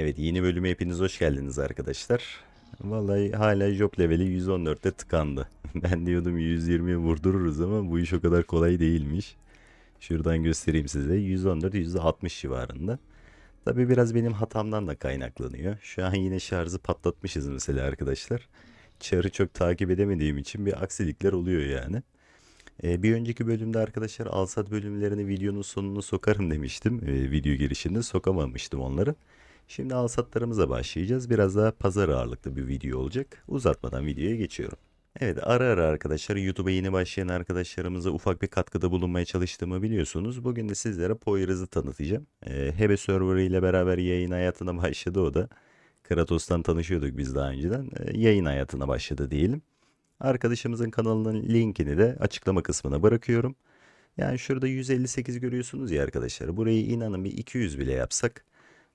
Evet yeni bölüme hepiniz hoş geldiniz arkadaşlar. Vallahi hala job leveli 114'te tıkandı. Ben diyordum 120'ye vurdururuz ama bu iş o kadar kolay değilmiş. Şuradan göstereyim size. 114 %60 civarında. Tabi biraz benim hatamdan da kaynaklanıyor. Şu an yine şarjı patlatmışız mesela arkadaşlar. Çarı çok takip edemediğim için bir aksilikler oluyor yani. Ee, bir önceki bölümde arkadaşlar Alsat bölümlerini videonun sonunu sokarım demiştim. Ee, video girişinde sokamamıştım onları. Şimdi alsatlarımıza başlayacağız. Biraz daha pazar ağırlıklı bir video olacak. Uzatmadan videoya geçiyorum. Evet ara ara arkadaşlar YouTube'a yeni başlayan arkadaşlarımıza ufak bir katkıda bulunmaya çalıştığımı biliyorsunuz. Bugün de sizlere Poyraz'ı tanıtacağım. Ee, Hebe Server ile beraber yayın hayatına başladı o da. Kratos'tan tanışıyorduk biz daha önceden. Ee, yayın hayatına başladı diyelim. Arkadaşımızın kanalının linkini de açıklama kısmına bırakıyorum. Yani şurada 158 görüyorsunuz ya arkadaşlar. Burayı inanın bir 200 bile yapsak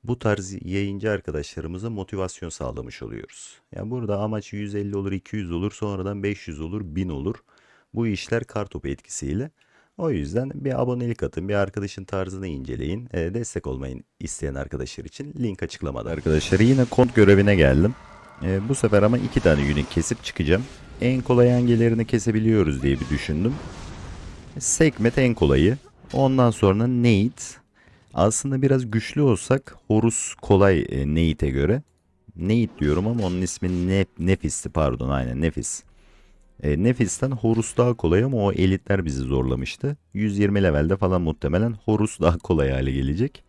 bu tarz yayıncı arkadaşlarımıza motivasyon sağlamış oluyoruz. Yani burada amaç 150 olur, 200 olur, sonradan 500 olur, 1000 olur. Bu işler kartopu etkisiyle. O yüzden bir abonelik atın, bir arkadaşın tarzını inceleyin. E, destek olmayı isteyen arkadaşlar için link açıklamada. Arkadaşlar yine kont görevine geldim. E, bu sefer ama iki tane unique kesip çıkacağım. En kolay hangilerini kesebiliyoruz diye bir düşündüm. Sekmet en kolayı. Ondan sonra Nate. Aslında biraz güçlü olsak Horus kolay e, Nate'e göre. Nate diyorum ama onun ismi ne Nefis'ti pardon aynen Nefis. E, Nefis'ten Horus daha kolay ama o elitler bizi zorlamıştı. 120 levelde falan muhtemelen Horus daha kolay hale gelecek.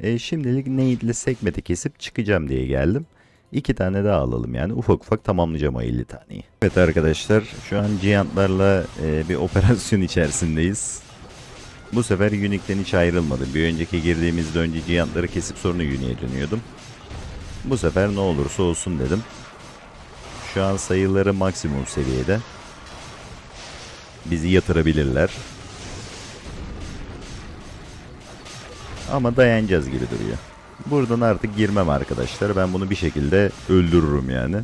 E, şimdilik Nate ile Sekmet'i kesip çıkacağım diye geldim. İki tane daha alalım yani ufak ufak tamamlayacağım o 50 taneyi. Evet arkadaşlar şu an Giant'larla e, bir operasyon içerisindeyiz. Bu sefer Unique'den hiç ayrılmadım. Bir önceki girdiğimizde önce Giant'ları kesip sonra Unique'e dönüyordum. Bu sefer ne olursa olsun dedim. Şu an sayıları maksimum seviyede. Bizi yatırabilirler. Ama dayanacağız gibi duruyor. Buradan artık girmem arkadaşlar. Ben bunu bir şekilde öldürürüm yani.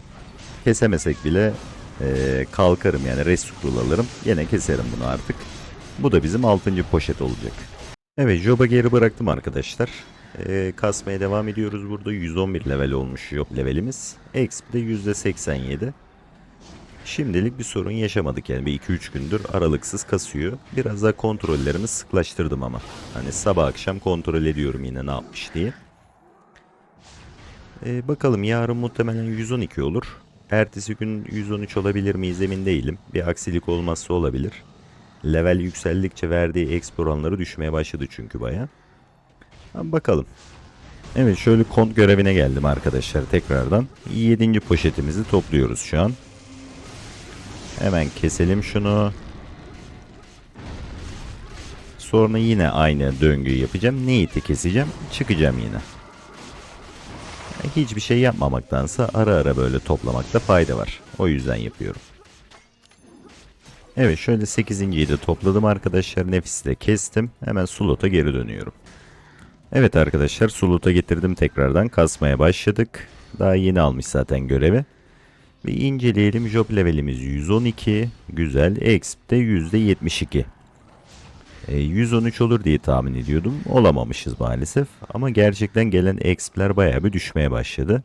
Kesemesek bile eee, kalkarım yani rescue alırım. Yine keserim bunu artık. Bu da bizim 6. poşet olacak. Evet Job'a geri bıraktım arkadaşlar. Eee, kasmaya devam ediyoruz burada. 111 level olmuş Job levelimiz. Exp de %87. Şimdilik bir sorun yaşamadık yani bir 2-3 gündür aralıksız kasıyor. Biraz daha kontrollerimi sıklaştırdım ama. Hani sabah akşam kontrol ediyorum yine ne yapmış diye. Ee, bakalım yarın muhtemelen 112 olur. Ertesi gün 113 olabilir miyiz emin değilim. Bir aksilik olmazsa olabilir. Level yükseldikçe verdiği exp oranları düşmeye başladı çünkü baya. Bakalım. Evet şöyle kont görevine geldim arkadaşlar tekrardan. 7. poşetimizi topluyoruz şu an. Hemen keselim şunu. Sonra yine aynı döngüyü yapacağım. Nate'i keseceğim. Çıkacağım yine. Hiçbir şey yapmamaktansa ara ara böyle toplamakta fayda var. O yüzden yapıyorum. Evet şöyle 8.yi de topladım arkadaşlar. Nefisi de kestim. Hemen slota geri dönüyorum. Evet arkadaşlar slota getirdim tekrardan. Kasmaya başladık. Daha yeni almış zaten görevi. Bir inceleyelim. Job levelimiz 112. Güzel. Exp de %72. E, 113 olur diye tahmin ediyordum. Olamamışız maalesef. Ama gerçekten gelen exp'ler bayağı bir düşmeye başladı.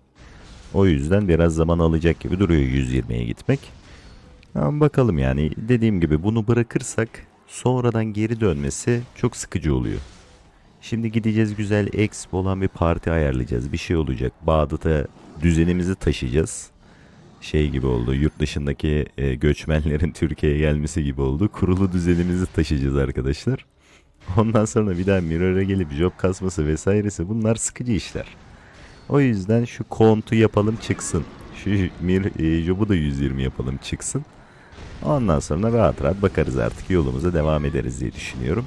O yüzden biraz zaman alacak gibi duruyor 120'ye gitmek. Ama bakalım yani dediğim gibi bunu bırakırsak sonradan geri dönmesi çok sıkıcı oluyor. Şimdi gideceğiz güzel exp olan bir parti ayarlayacağız. Bir şey olacak. Bağdat'a düzenimizi taşıyacağız şey gibi oldu. Yurt dışındaki e, göçmenlerin Türkiye'ye gelmesi gibi oldu. Kurulu düzenimizi taşıyacağız arkadaşlar. Ondan sonra bir daha Mirror'a gelip job kasması vesairesi bunlar sıkıcı işler. O yüzden şu kontu yapalım çıksın. Şu mir, e, job'u da 120 yapalım çıksın. Ondan sonra rahat rahat bakarız artık yolumuza devam ederiz diye düşünüyorum.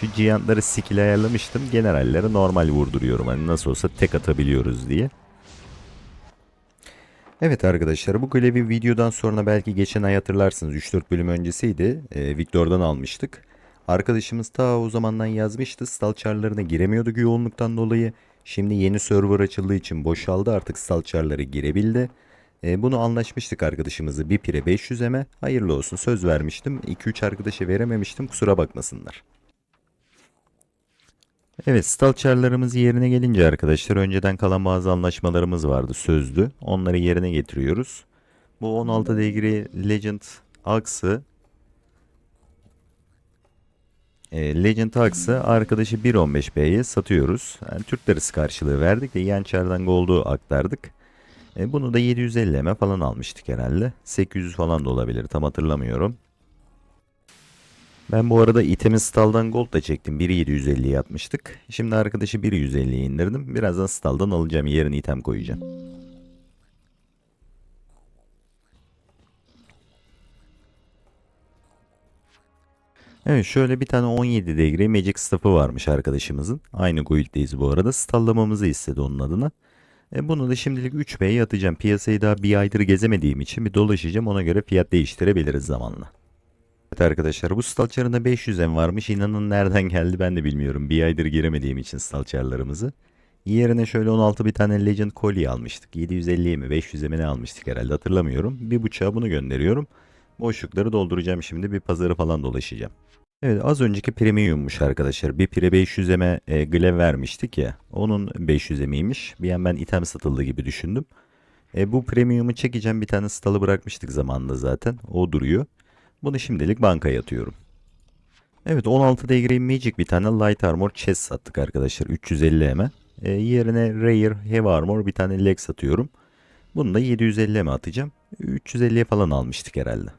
Şu giantları skill ayarlamıştım. Generallere normal vurduruyorum. Hani nasıl olsa tek atabiliyoruz diye. Evet arkadaşlar bu görevi videodan sonra belki geçen ay hatırlarsınız 3-4 bölüm öncesiydi. Ee, Victor'dan almıştık. Arkadaşımız ta o zamandan yazmıştı. Stalçarlarına giremiyorduk yoğunluktan dolayı. Şimdi yeni server açıldığı için boşaldı artık stalçarları girebildi. Ee, bunu anlaşmıştık arkadaşımızı bir pire 500 eme. Hayırlı olsun söz vermiştim. 2-3 arkadaşa verememiştim kusura bakmasınlar. Evet, stalçarlarımız yerine gelince arkadaşlar önceden kalan bazı anlaşmalarımız vardı sözlü. Onları yerine getiriyoruz. Bu 16 degree Legend Axe'ı e, Legend Axe'ı arkadaşı 1.15B'ye satıyoruz. Yani Türk lirası karşılığı verdik de Yançar'dan Gold'u aktardık. E, bunu da 750 M falan almıştık herhalde. 800 falan da olabilir tam hatırlamıyorum. Ben bu arada itemi Stal'dan Gold da çektim. 1.750'ye atmıştık. Şimdi arkadaşı 1.150'ye indirdim. Birazdan Stal'dan alacağım. Yerine item koyacağım. Evet şöyle bir tane 17 degree Magic Staff'ı varmış arkadaşımızın. Aynı guild'deyiz bu arada. Stallamamızı istedi onun adına. E bunu da şimdilik 3B'ye atacağım. Piyasayı daha bir aydır gezemediğim için bir dolaşacağım. Ona göre fiyat değiştirebiliriz zamanla. Evet arkadaşlar bu stalçarında 500 M varmış. İnanın nereden geldi ben de bilmiyorum. Bir aydır giremediğim için stalçarlarımızı. Yerine şöyle 16 bir tane Legend Collie almıştık. 750 mi 500 mi ne almıştık herhalde hatırlamıyorum. Bir bıçağı bunu gönderiyorum. Boşlukları dolduracağım şimdi. Bir pazarı falan dolaşacağım. Evet az önceki premiummuş arkadaşlar. Bir pire 500 eme e, glaive vermiştik ya. Onun 500 emiymiş. Bir an ben item satıldı gibi düşündüm. E, bu premiumu çekeceğim. Bir tane stalı bırakmıştık zamanında zaten. O duruyor. Bunu şimdilik bankaya atıyorum. Evet 16 degree magic bir tane light armor chest sattık arkadaşlar. 350 eme. E, yerine rare heavy armor bir tane leg satıyorum. Bunu da 750 eme atacağım. 350'ye falan almıştık herhalde.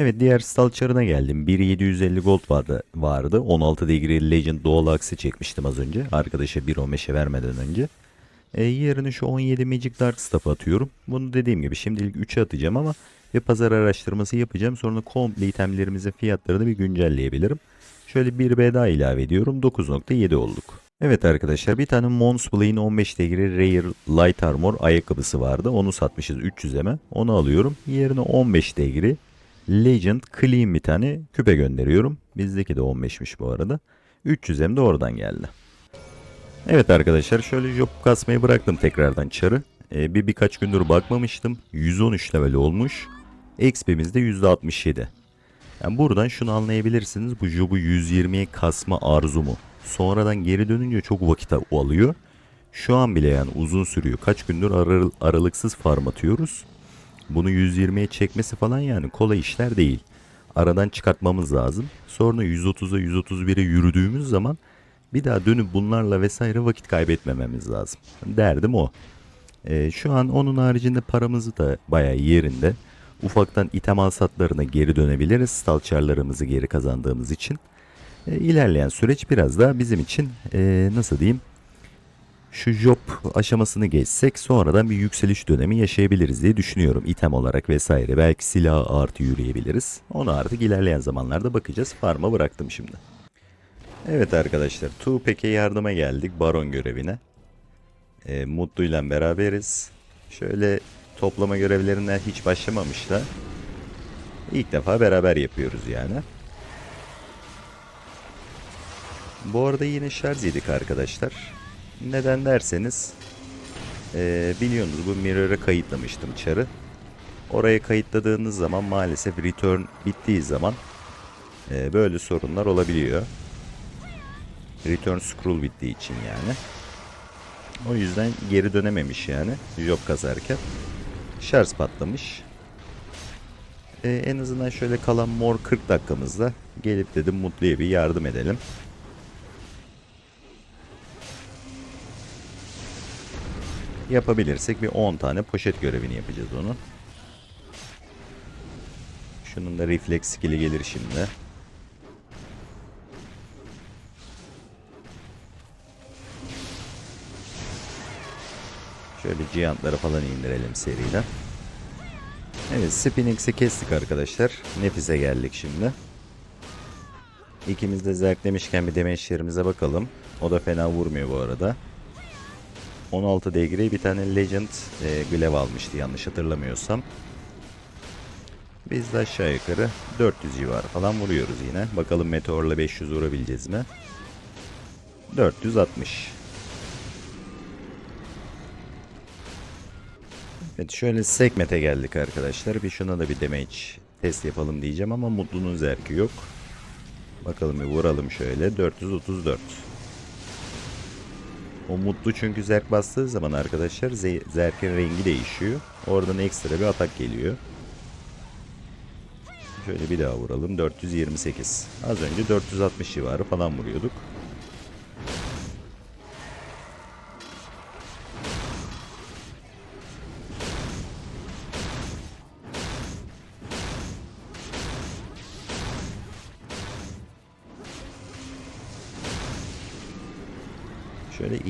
Evet diğer stalçarına geldim. 1750 gold vardı. vardı. 16 degree legend doğal aksi çekmiştim az önce. Arkadaşa 1.15'e vermeden önce. E, yerine şu 17 magic dark staff atıyorum. Bunu dediğim gibi şimdilik 3'e atacağım ama bir pazar araştırması yapacağım. Sonra komple itemlerimizin fiyatlarını bir güncelleyebilirim. Şöyle bir B daha ilave ediyorum. 9.7 olduk. Evet arkadaşlar bir tane Mons Blade 15 degree Rare Light Armor ayakkabısı vardı. Onu satmışız 300 eme. Onu alıyorum. Yerine 15 degree Legend Clean bir tane küpe gönderiyorum. Bizdeki de 15'miş bu arada. 300 hem de oradan geldi. Evet arkadaşlar şöyle job kasmayı bıraktım tekrardan çarı. Ee, bir birkaç gündür bakmamıştım. 113 level olmuş. XP'miz de %67. Yani buradan şunu anlayabilirsiniz. Bu job'u 120'ye kasma arzumu. Sonradan geri dönünce çok vakit alıyor. Şu an bile yani uzun sürüyor. Kaç gündür aral- aralıksız farm atıyoruz. Bunu 120'ye çekmesi falan yani kolay işler değil. Aradan çıkartmamız lazım. Sonra 130'a 131'e yürüdüğümüz zaman bir daha dönüp bunlarla vesaire vakit kaybetmememiz lazım. Derdim o. Ee, şu an onun haricinde paramızı da bayağı yerinde. Ufaktan item alsatlarına geri dönebiliriz. Stalçarlarımızı geri kazandığımız için. Ee, ilerleyen süreç biraz daha bizim için ee, nasıl diyeyim şu job aşamasını geçsek sonradan bir yükseliş dönemi yaşayabiliriz diye düşünüyorum. item olarak vesaire. Belki silah artı yürüyebiliriz. Onu artık ilerleyen zamanlarda bakacağız. Farm'a bıraktım şimdi. Evet arkadaşlar. Tupek'e yardıma geldik baron görevine. E, Mutlu'yla beraberiz. Şöyle toplama görevlerinden hiç başlamamışlar. İlk defa beraber yapıyoruz yani. Bu arada yine şarj yedik arkadaşlar. Neden derseniz e, biliyorsunuz bu Mirror'a kayıtlamıştım çarı. Oraya kayıtladığınız zaman maalesef return bittiği zaman e, böyle sorunlar olabiliyor. Return scroll bittiği için yani. O yüzden geri dönememiş yani job kazarken. Şarj patlamış. E, en azından şöyle kalan mor 40 dakikamızda gelip dedim Mutlu'ya bir yardım edelim. Yapabilirsek bir 10 tane poşet görevini yapacağız onu. Şunun da refleks skill'i gelir şimdi. Şöyle giantları falan indirelim seriden. Evet Spinix'i kestik arkadaşlar. Nefise geldik şimdi. İkimiz de zerk demişken bir demeçlerimize bakalım. O da fena vurmuyor bu arada. 16 degree bir tane Legend e, Glaive almıştı yanlış hatırlamıyorsam. Biz de aşağı yukarı 400 civarı falan vuruyoruz yine. Bakalım Meteor'la 500 vurabileceğiz mi? 460. Evet şöyle segmete geldik arkadaşlar. Bir şuna da bir damage test yapalım diyeceğim ama Mutlu'nun zerki yok. Bakalım bir vuralım şöyle. 434. O mutlu çünkü zerk bastığı zaman arkadaşlar ze- zerkin rengi değişiyor. Oradan ekstra bir atak geliyor. Şöyle bir daha vuralım. 428. Az önce 460 civarı falan vuruyorduk.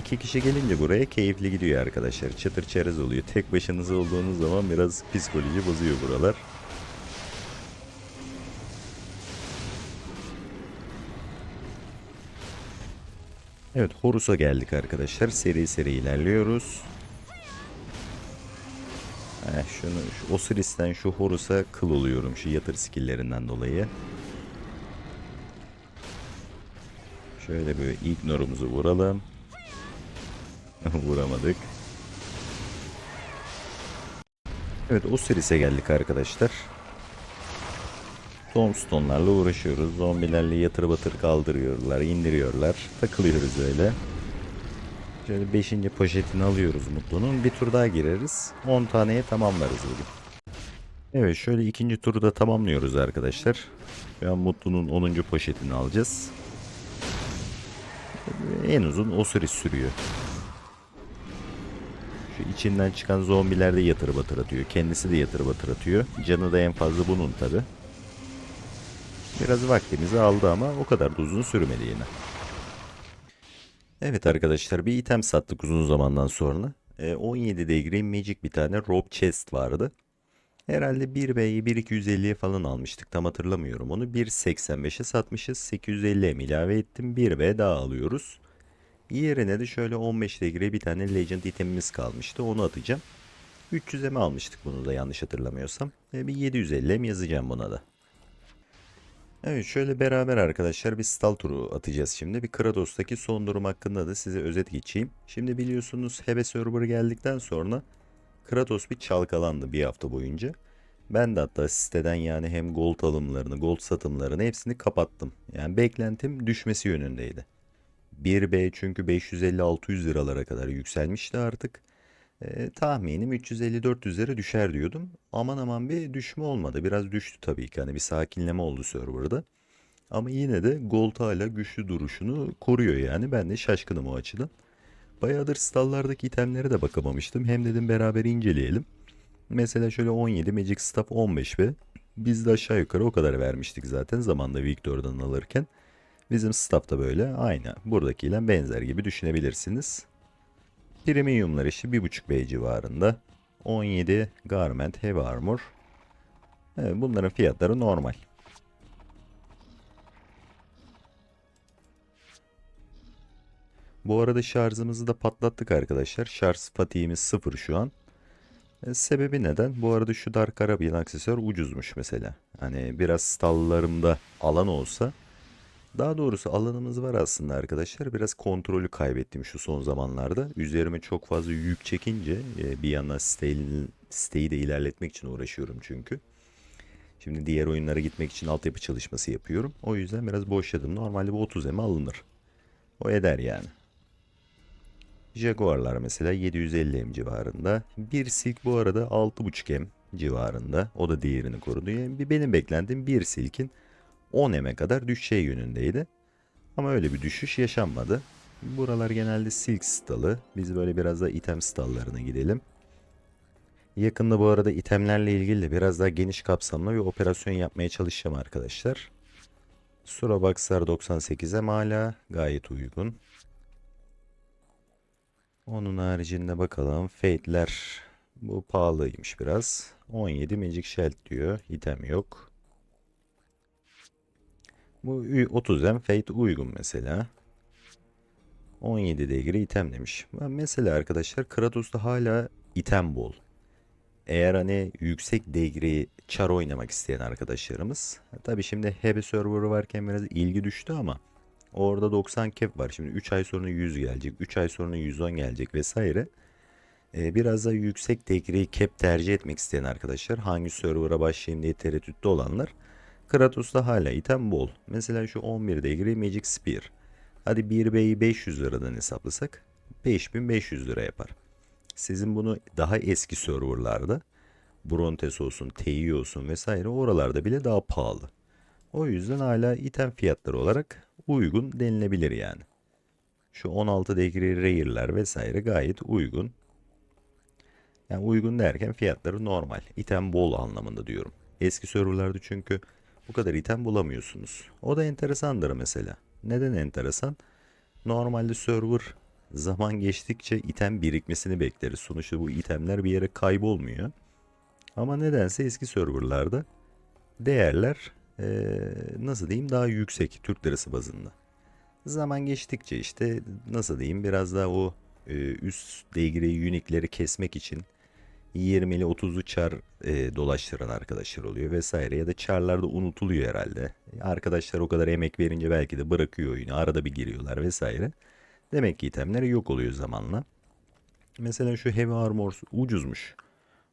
İki kişi gelince buraya keyifli gidiyor arkadaşlar. Çıtır çerez oluyor. Tek başınıza olduğunuz zaman biraz psikoloji bozuyor buralar. Evet Horus'a geldik arkadaşlar. Seri seri ilerliyoruz. Heh, şunu, şu Osiris'ten şu Horus'a kıl oluyorum şu yatır skillerinden dolayı. Şöyle böyle ignorumuzu vuralım. Vuramadık. Evet Osiris'e geldik arkadaşlar. Tombstone'larla uğraşıyoruz. Zombilerle yatır batır kaldırıyorlar, indiriyorlar. Takılıyoruz öyle. Şöyle 5. poşetini alıyoruz Mutlu'nun. Bir tur daha gireriz. 10 taneye tamamlarız bugün. Evet şöyle ikinci turu da tamamlıyoruz arkadaşlar. An Mutlu'nun 10. poşetini alacağız. En uzun Osiris sürüyor. İçinden çıkan zombiler de yatır batır atıyor. Kendisi de yatır batır atıyor. Canı da en fazla bunun tabi. Biraz vaktimizi aldı ama o kadar da uzun sürmedi yine. Evet arkadaşlar bir item sattık uzun zamandan sonra. E, 17 degree magic bir tane rope chest vardı. Herhalde 1B'yi 1250'ye falan almıştık tam hatırlamıyorum onu. 1.85'e satmışız 850 M ilave ettim 1B daha alıyoruz. Yerine de şöyle 15 degree bir tane legend itemimiz kalmıştı onu atacağım. 300 M almıştık bunu da yanlış hatırlamıyorsam. E, bir 750 M yazacağım buna da. Evet şöyle beraber arkadaşlar bir stall turu atacağız şimdi. Bir Kratos'taki son durum hakkında da size özet geçeyim. Şimdi biliyorsunuz Hebe server geldikten sonra Kratos bir çalkalandı bir hafta boyunca. Ben de hatta siteden yani hem gold alımlarını, gold satımlarını hepsini kapattım. Yani beklentim düşmesi yönündeydi. 1B çünkü 550-600 liralara kadar yükselmişti artık. Ee, tahminim 350-400 lira düşer diyordum. Aman aman bir düşme olmadı. Biraz düştü tabii ki. Hani bir sakinleme oldu serverda. Ama yine de Gold hala güçlü duruşunu koruyor yani. Ben de şaşkınım o açıdan. Bayağıdır stallardaki itemlere de bakamamıştım. Hem dedim beraber inceleyelim. Mesela şöyle 17 Magic Staff 15 ve biz de aşağı yukarı o kadar vermiştik zaten zamanda Victor'dan alırken. Bizim staff da böyle aynı buradakiyle benzer gibi düşünebilirsiniz. Premiumlar işi 1.5B civarında. 17 Garment Heavy Armor. Evet, bunların fiyatları normal. Bu arada şarjımızı da patlattık arkadaşlar. Şarj fatihimiz 0 şu an. E, sebebi neden? Bu arada şu Dark Arabian aksesuar ucuzmuş mesela. Hani biraz stallarımda alan olsa daha doğrusu alanımız var aslında arkadaşlar. Biraz kontrolü kaybettim şu son zamanlarda. Üzerime çok fazla yük çekince e, bir yandan siteyi, de ilerletmek için uğraşıyorum çünkü. Şimdi diğer oyunlara gitmek için altyapı çalışması yapıyorum. O yüzden biraz boşladım. Normalde bu 30 eme alınır. O eder yani. Jaguar'lar mesela 750 M civarında. Bir silk bu arada 6.5 M civarında. O da diğerini korudu. Yani benim beklentim bir silkin 10 M'e kadar düşeceği yönündeydi. Ama öyle bir düşüş yaşanmadı. Buralar genelde silk stalı. Biz böyle biraz da item stallarına gidelim. Yakında bu arada itemlerle ilgili de biraz daha geniş kapsamlı bir operasyon yapmaya çalışacağım arkadaşlar. Suraboxlar 98'e hala gayet uygun. Onun haricinde bakalım. Fate'ler bu pahalıymış biraz. 17 Magic Shell diyor. İtem yok. Bu 30'dan Fate uygun mesela. 17 degree item demiş. Mesela arkadaşlar Kratos'ta hala item bol. Eğer hani yüksek degree char oynamak isteyen arkadaşlarımız. Tabi şimdi Hebe serverı varken biraz ilgi düştü ama orada 90 cap var. Şimdi 3 ay sonra 100 gelecek. 3 ay sonra 110 gelecek vesaire. Ee, biraz da yüksek degree cap tercih etmek isteyen arkadaşlar hangi server'a başlayayım diye tereddütte olanlar Kratos'ta hala item bol. Mesela şu 11 degree Magic Spear. Hadi 1B'yi 500 liradan hesaplasak. 5500 lira yapar. Sizin bunu daha eski serverlarda Brontes olsun, TI olsun vesaire oralarda bile daha pahalı. O yüzden hala item fiyatları olarak uygun denilebilir yani. Şu 16 degree rare'ler vesaire gayet uygun. Yani uygun derken fiyatları normal. İtem bol anlamında diyorum. Eski serverlarda çünkü bu kadar item bulamıyorsunuz. O da enteresandır mesela. Neden enteresan? Normalde server zaman geçtikçe item birikmesini bekleriz. Sonuçta bu itemler bir yere kaybolmuyor. Ama nedense eski serverlarda değerler eee, nasıl diyeyim daha yüksek Türk lirası bazında. Zaman geçtikçe işte nasıl diyeyim biraz daha o e, üst degree unique'leri kesmek için 20'li 30'lu çar e, dolaştıran arkadaşlar oluyor vesaire ya da çarlar da unutuluyor herhalde. Arkadaşlar o kadar emek verince belki de bırakıyor oyunu arada bir giriyorlar vesaire. Demek ki itemler yok oluyor zamanla. Mesela şu Heavy Armor ucuzmuş.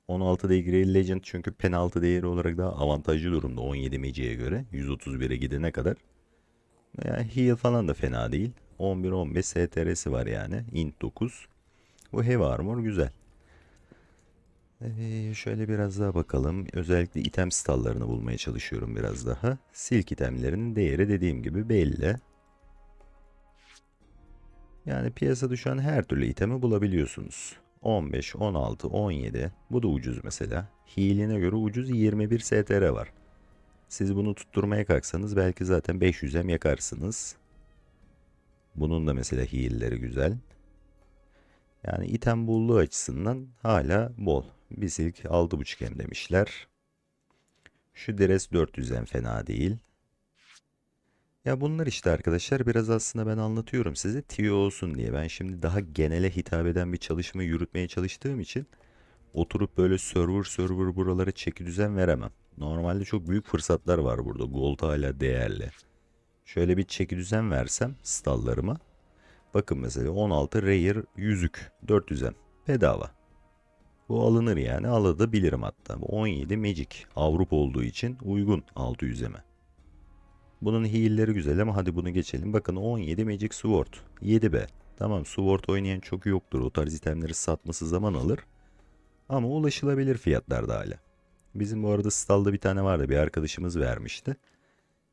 16 degree Legend çünkü penaltı değeri olarak daha avantajlı durumda 17 Magic'e göre 131'e gidene kadar. Yani heal falan da fena değil. 11-15 STR'si var yani. Int 9. Bu Heavy Armor güzel. Ee, şöyle biraz daha bakalım. Özellikle item stallarını bulmaya çalışıyorum biraz daha. Silk itemlerinin değeri dediğim gibi belli. Yani piyasada şu an her türlü itemi bulabiliyorsunuz. 15, 16, 17. Bu da ucuz mesela. Heal'ine göre ucuz 21 STR var. Siz bunu tutturmaya kalksanız belki zaten 500'em yakarsınız. Bunun da mesela heal'leri güzel. Yani item bolluğu açısından hala bol. Bir silk 6.5M demişler. Şu dress 400'en fena değil. Ya bunlar işte arkadaşlar biraz aslında ben anlatıyorum size tüyo olsun diye. Ben şimdi daha genele hitap eden bir çalışma yürütmeye çalıştığım için oturup böyle server server buralara çeki düzen veremem. Normalde çok büyük fırsatlar var burada. Gold hala değerli. Şöyle bir çeki düzen versem stallarıma. Bakın mesela 16 rare yüzük 400'em bedava. Bu alınır yani alabilirim hatta. Bu 17 magic Avrupa olduğu için uygun 600'eme. Bunun heal'leri güzel ama hadi bunu geçelim. Bakın 17 Magic Sword. 7B. Tamam Sword oynayan çok yoktur. O tarz itemleri satması zaman alır. Ama ulaşılabilir fiyatlarda hala. Bizim bu arada stalda bir tane vardı. Bir arkadaşımız vermişti.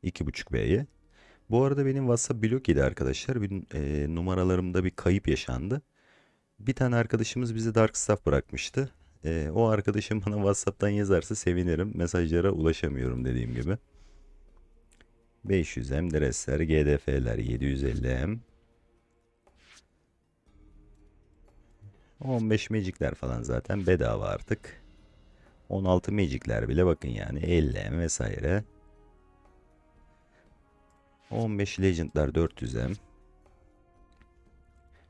2.5B'ye. Bu arada benim WhatsApp blok yedi arkadaşlar. Bir, e, numaralarımda bir kayıp yaşandı. Bir tane arkadaşımız bize Dark Staff bırakmıştı. E, o arkadaşım bana WhatsApp'tan yazarsa sevinirim. Mesajlara ulaşamıyorum dediğim gibi. 500M dresler, GDF'ler 750M. 15 magicler falan zaten bedava artık. 16 magicler bile bakın yani 50M vesaire. 15 legendlar 400M.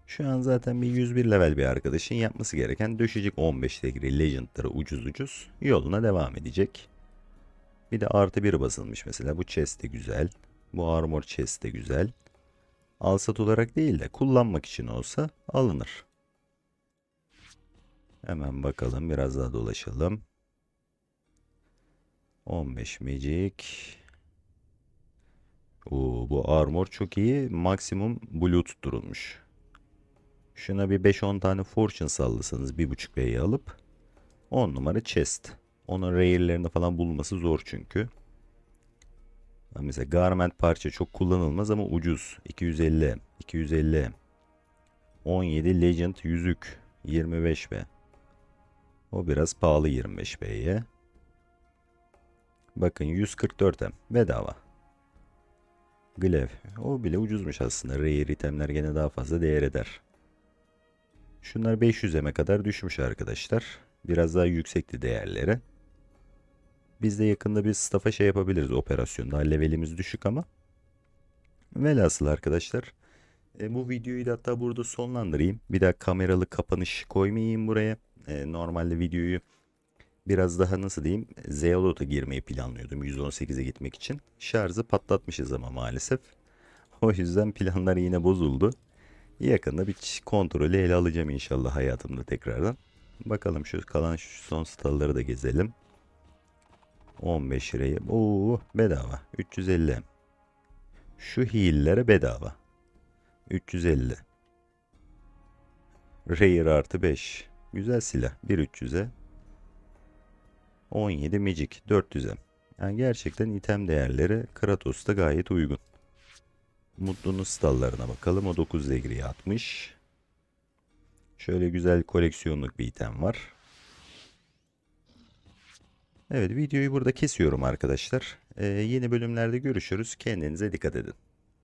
Şu an zaten bir 101 level bir arkadaşın yapması gereken düşecek 15 degree legendları ucuz ucuz yoluna devam edecek. Bir de artı bir basılmış mesela. Bu chest de güzel. Bu armor chest de güzel. Alsat olarak değil de kullanmak için olsa alınır. Hemen bakalım biraz daha dolaşalım. 15 magic. Oo, bu armor çok iyi. Maksimum blue tutturulmuş. Şuna bir 5-10 tane fortune sallasanız 1.5 B'yi alıp 10 numara chest. Onun rare'lerini falan bulması zor çünkü. Mesela garment parça çok kullanılmaz ama ucuz. 250 250 17 legend yüzük 25 B. O biraz pahalı 25 B'ye. Bakın 144 M bedava. Glaive. O bile ucuzmuş aslında. Rare itemler gene daha fazla değer eder. Şunlar 500 M'e kadar düşmüş arkadaşlar. Biraz daha yüksekti değerleri. Biz de yakında bir staff'a şey yapabiliriz operasyonda. Levelimiz düşük ama. Velhasıl arkadaşlar. E, bu videoyu da hatta burada sonlandırayım. Bir daha kameralı kapanış koymayayım buraya. E, normalde videoyu biraz daha nasıl diyeyim Zeolot'a girmeyi planlıyordum 118'e gitmek için. Şarjı patlatmışız ama maalesef. O yüzden planlar yine bozuldu. Yakında bir kontrolü ele alacağım inşallah hayatımda tekrardan. Bakalım şu kalan şu son stalları da gezelim. 15 liraya. Oo bedava. 350. Şu heal'lere bedava. 350. Rare artı 5. Güzel silah. 1300'e. 17 Magic 400'e. Yani gerçekten item değerleri Kratos'ta gayet uygun. Mutlu'nun stallarına bakalım. O 9 degriye atmış. Şöyle güzel koleksiyonluk bir item var. Evet videoyu burada kesiyorum arkadaşlar. Ee, yeni bölümlerde görüşürüz. Kendinize dikkat edin.